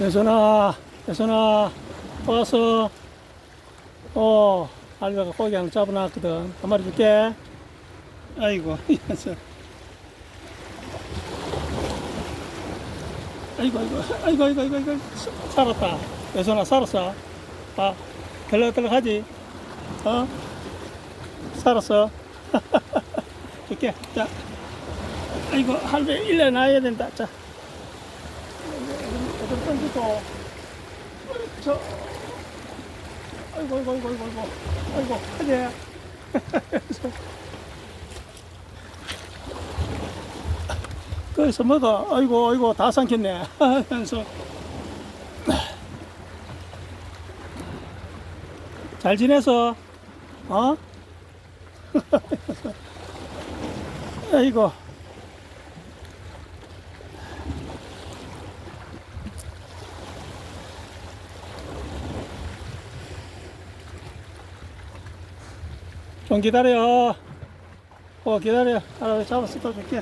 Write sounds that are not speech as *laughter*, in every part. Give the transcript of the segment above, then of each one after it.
여선아, 여선아, 와서, 어, 알바가 고기 하나 잡아놨거든. 한 마리 줄게. 아이고, *laughs* 여선. 아이고, 아이고, 아이고, 아이고, 아이고, 아이고, 살았다. 여선아, 살았어. 아, 들락들락 하지? 어? 살았어. *laughs* 줄게. 자. 아이고, 할배 일러 놔야 된다. 자. 좀 던지고. 저. 아이고, 아이고, 아이고, 아이고, 아이고. 아이고, 하지. *laughs* 거기서 뭐가, 아이고, 아이고, 다 삼켰네. *laughs* 하면서. 잘 지내서, 어? *laughs* 아이고. 좀 기다려. 어, 기다려. 하나 잡았어, 또 줄게.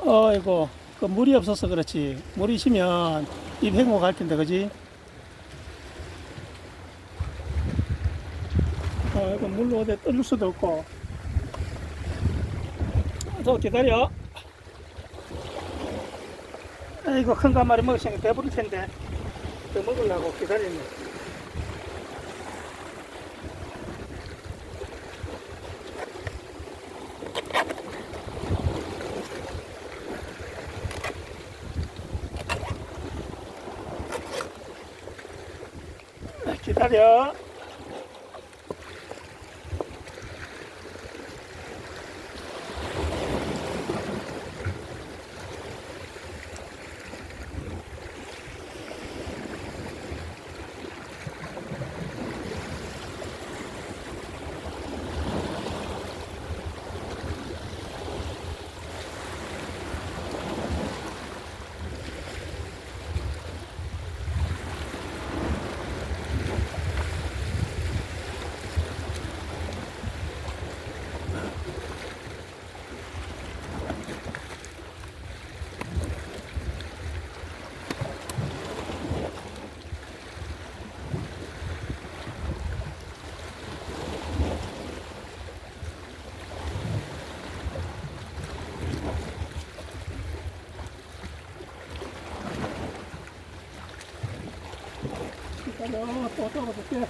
어이고, 그 물이 없어서 그렇지. 물이 있으면 입 헹고 갈 텐데, 그지? 어, 이거 물로 어디 떨릴 수도 없고. 더 기다려. 아이고, 큰 거 한 마리 먹으시면 배부를 텐데. 더 먹으려고 기다리네. 아, 기다려. 기다려. 또떨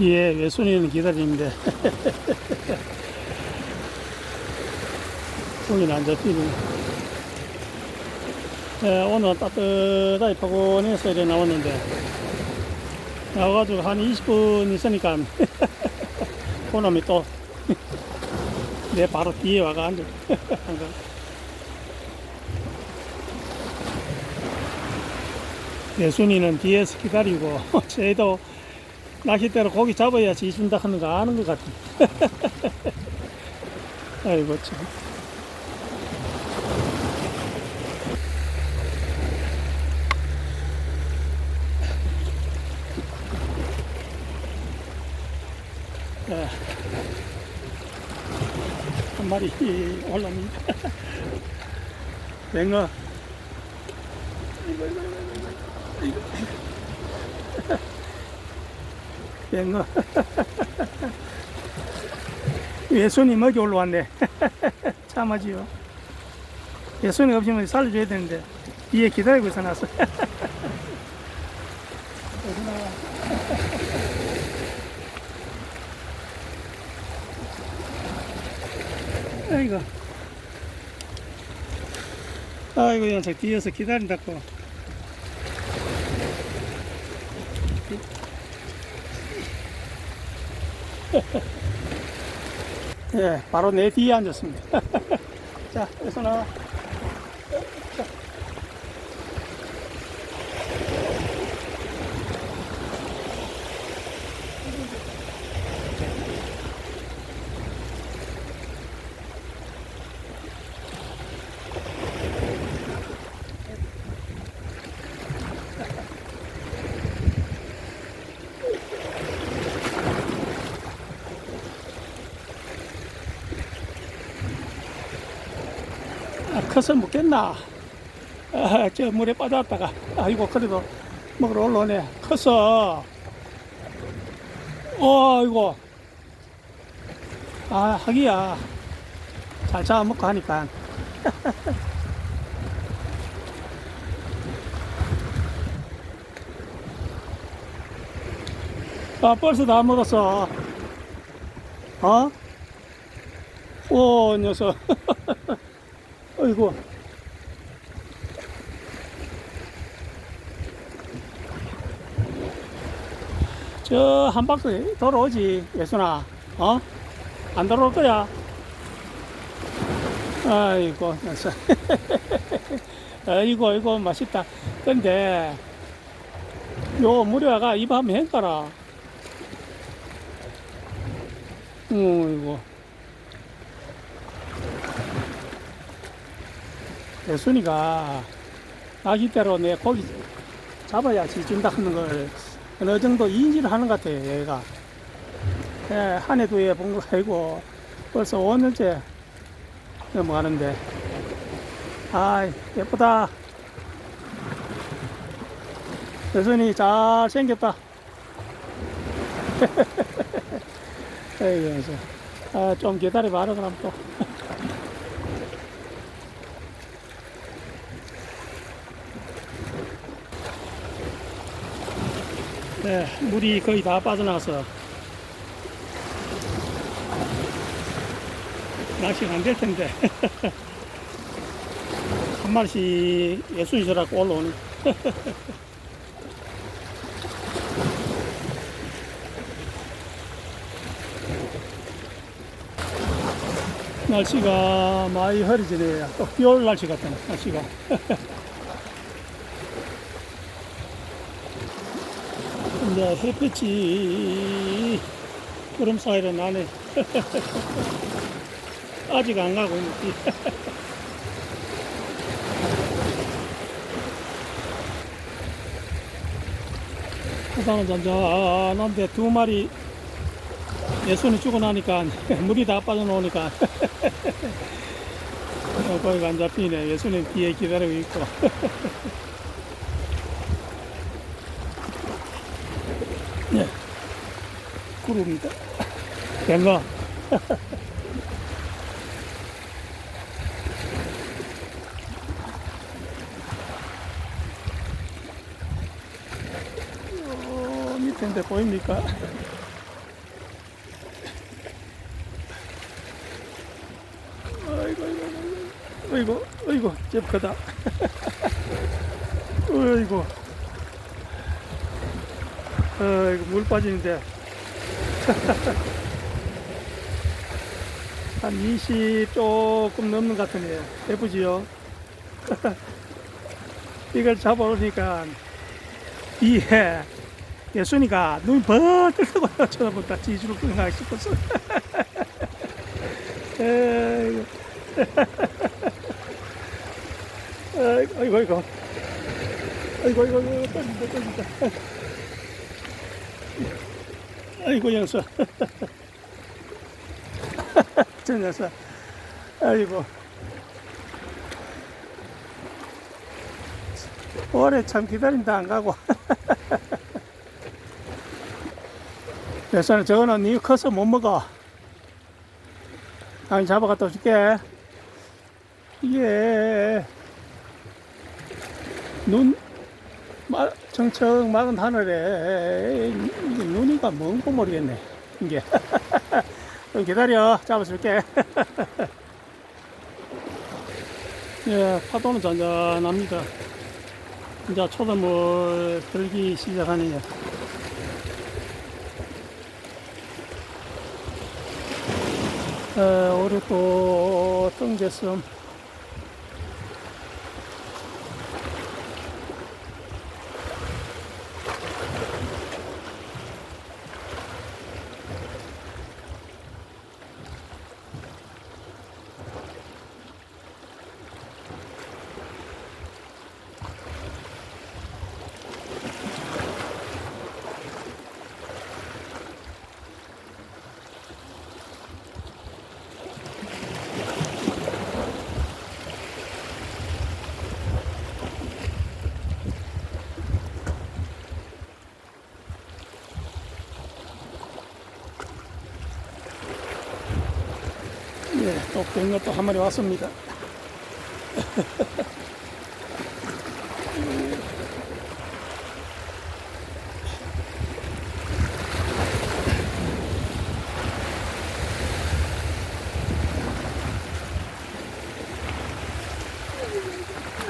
예, 외손이는 기다리는데. *laughs* 거기는 안 잡히네. 예, 오늘 따뜻하게 파곤해서 이래 나왔는데, 나와가지고 한 20분 있으니까, *laughs* 그놈이 또, *laughs* 내 바로 뒤에 와가 앉아. 예순이는 뒤에서 기다리고, 쟤도 낚싯대로 고기 잡아야지 준다 하는 거 아는 것 같아. *laughs* 아이고, 참. 예. 한 마리 *laughs* 올라옵니다. *laughs* 뱅어. *laughs* 뱅어. 예손이 먹이 올라왔네. *laughs* 참하지요. 예손이 없으면 살려줘야 되는데, 뒤에 기다리고 있어 놨어. 어디 나와? 아이고. 아이고, 저 뒤에서 기다린다고. 예, 바로 내 뒤에 앉았습니다. *laughs* 자, 여기서 나 커서 먹겠나? 아, 저 물에 빠졌다가, 아이고, 그래도 먹으러 올라오네. 커서, 어, 이거. 아, 하기야. 잘 잡아먹고 하니까. *laughs* 아, 벌써 다 먹었어. 어? 오, 녀석. *laughs* 어이구. 저 한 바퀴 돌아오지, 예순아. 어? 안 돌아올 거야. 아이고. *laughs* 아이고, 이거 맛있다. 근데, 요 무료가 입 한번 헹까라. 응, 이거. 예순이가 아기 때로 내 고기 잡아야지 준다 하는 걸 어느 정도 인지를 하는 것 같아요, 얘가. 예, 한 해도 예, 본거 아니고 벌써 5년째 넘어가는데. 아 예쁘다. 예순이 잘 생겼다. *laughs* 에이구, 아, 좀 기다려봐라, 그럼 또. *laughs* 네, 물이 거의 다 빠져나와서 낚시가 안 될 텐데 *laughs* 한 마리씩 예순이처럼 올라오는 *laughs* 날씨가 많이 흐려지네요. 또 비올 날씨 같은 날씨가. *laughs* 이제 햇빛이 구름 사이로 나네. *laughs* 아직 안 가고 있지. 바다는 *laughs* 잔잔한데 두 마리 예순이 죽어 나니까 물이 다 빠져나오니까 *laughs* 어, 거기가 안 잡히네. 예순이 뒤에 기다리고 있고. 봅니다. *laughs* 양가. 어, 밑인데 보입니까? 아이고, 아이고, 아이고, 아이고, 잽거다. *laughs* 아이고, 아이고, 물 빠지는데. 한 20 조금 넘는 것 같으네요. 예쁘지요? 이걸 잡아오니까, 이해. 예순이가 눈이 번뜩 뜨고 쳐다보다 지주를 끊가 싶었어. 에이구. 아이고, 아이고. 아이고, 아이고, 아이고, 떨린다, 떨린다. 아이고, 녀석. *laughs* 저 녀석. 아이고. 오래 참 기다린다, 안 가고. *laughs* 그래서 저거는 니 커서 못 먹어. 당 잡아 갖다 줄게. 이게 눈 마, 청청 맑은 하늘에 눈이가 뭔고 모르겠네. 이게 *laughs* 좀 기다려 잡아줄게. *laughs* 예, 파도는 잔잔합니다. 이제 초대물 들기 시작하네요. 어, 오늘 또 뜬ges음 예, 또 뱅어 또한 마리 왔습니다.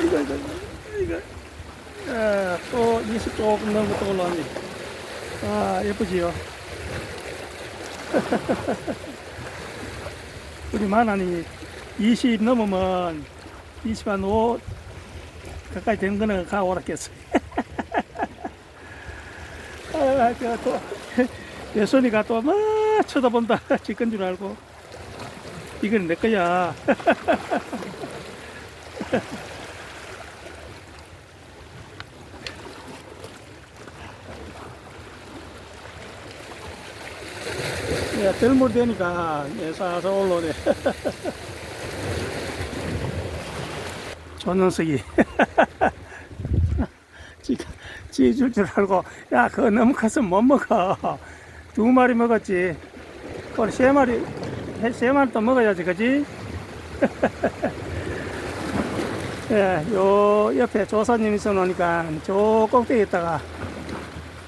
이거, 이거, 이거. 아, 또 20 조금 넘은 것도 올라왔네. 아, 예쁘지요? *laughs* 우리 만환이 20 넘으면 20한 5 가까이 된 거는 가 오랐겠어. *laughs* 아, 저또 예선이가 또 막 쳐다본다. *laughs* 지건 줄 알고. 이건 내 거야. *laughs* 야, 들물 되니까 예, 사서 올라오네. *laughs* 조능석이 *laughs* 지줄 줄 알고 야 그거 너무 커서 못 먹어. 두 마리 먹었지. 그걸 세 마리 세- 세 마리 또 먹어야지 그지? *laughs* 예, 요 옆에 조사님이 있어 놓으니까 저 꼭대기 있다가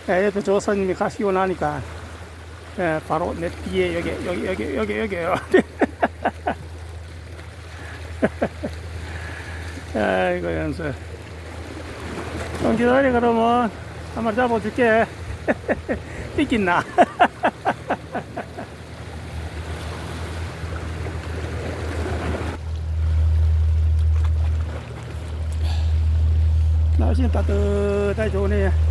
예, 옆에 조사님이 가시고 나니까 예, 바로 내 뒤에 여기 여기 여기 여기 여기요. *laughs* 아이고 연수. 좀 기다려 그러면 한 마리 잡아줄게. *laughs* 삐긴나. *laughs* 날씨는 따뜻하게 좋네.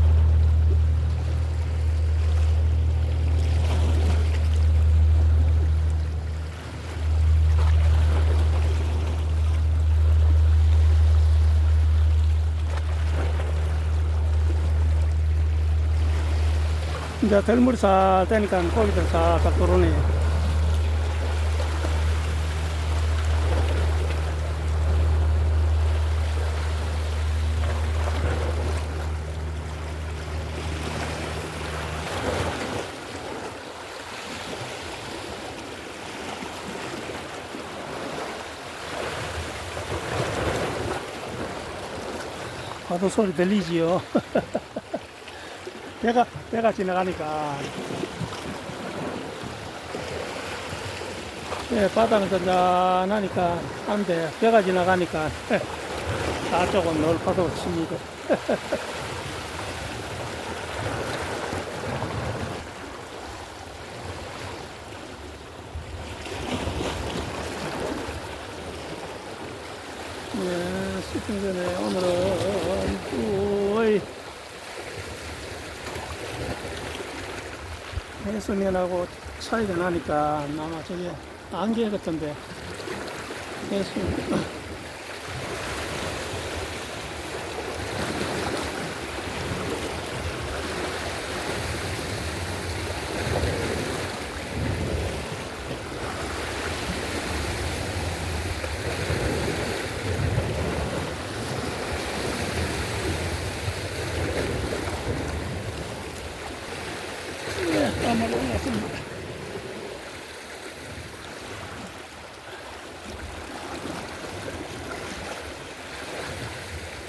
이제 들물이 살 때니까 고기들 살짝 들어오네. 파도 소리 들리지요? *laughs* 배가, 배가 지나가니까. 예, 바다는 잔잔하니까 한데 배가 지나가니까 *laughs* 저쪽은 놀파도 칩니다. *laughs* 네, 씻기 전에 오늘은 우이 해수면하고 차이가 나니까 아마 저게 안개 같은데. 해수 네, 땀을 올렸습니다. 아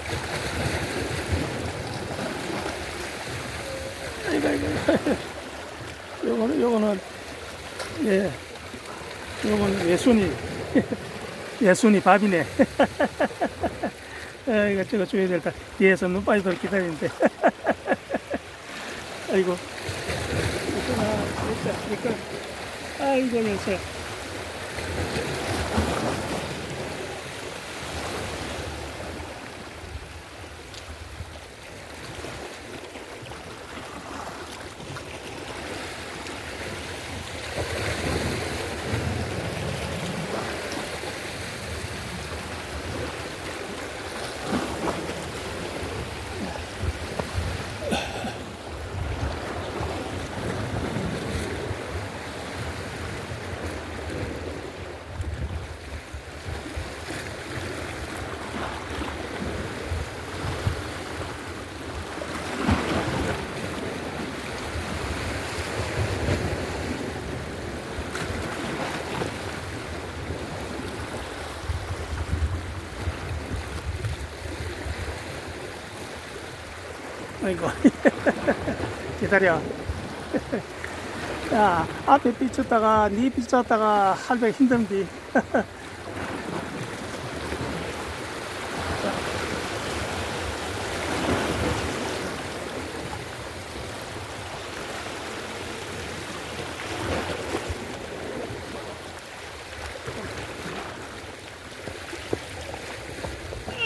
이고, 아이고. 요거는, 요거는, 예. 요거는 예순이. *laughs* 예순이 밥이네. *laughs* 아, 이거 저거 줘야 될까. 뒤에서 눈 빠지도록 기다리는데. *laughs* 아이고. 있구나. 진짜. 그러니까. 아이고, 녀석. 아이고. *laughs* 기다려. *laughs* 야, 앞에 비쳤다가, 니 비쳤다가 할배 힘든디. *laughs*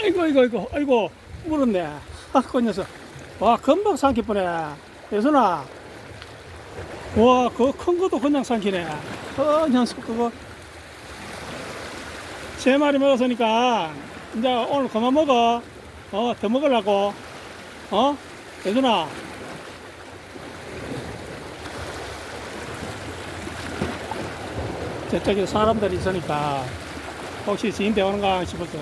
아이고, 아이고, 아이고, 아이고, 물었네. 아, 그 녀석. 와, 금방 삼킬 뻔해. 예선아. 와, 그큰 것도 그냥 삼키네. 그 녀석, 그거. 세 마리 먹었으니까, 이제 오늘 그만 먹어. 어, 더 먹으려고. 어? 예선아. 저쪽에 사람들이 있으니까, 혹시 지인 대 오는가 싶어서.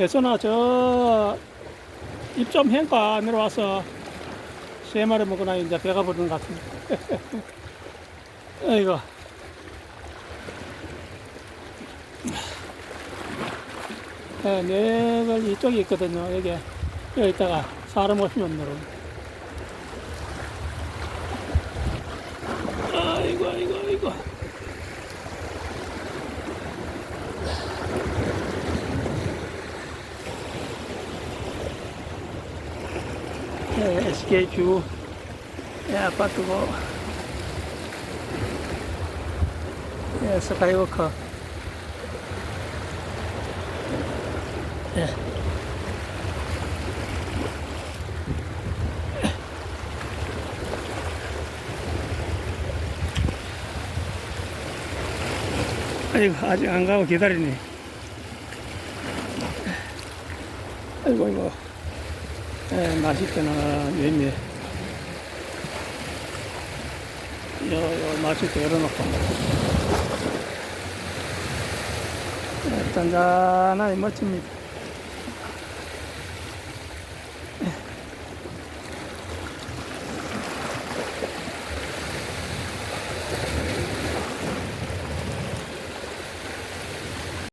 예선아 저 입점 행가 내려와서 세 마리 먹으나 이제 배가 부르는 것 같은데. *laughs* 아이고. 네, 내가 이쪽에 있거든요. 여기 여기 있다가 사람 오시면 내려 아이고 아이고 아이고 네, 아파트고. 네, 스카이워커. 네. 아이고 아직 안 가고 기다리네. 아이고 아이고 예, 맛있구나, 메뉴. 요, 요, 맛있게 열어놓고. 예, 잔잔하니 멋집니다.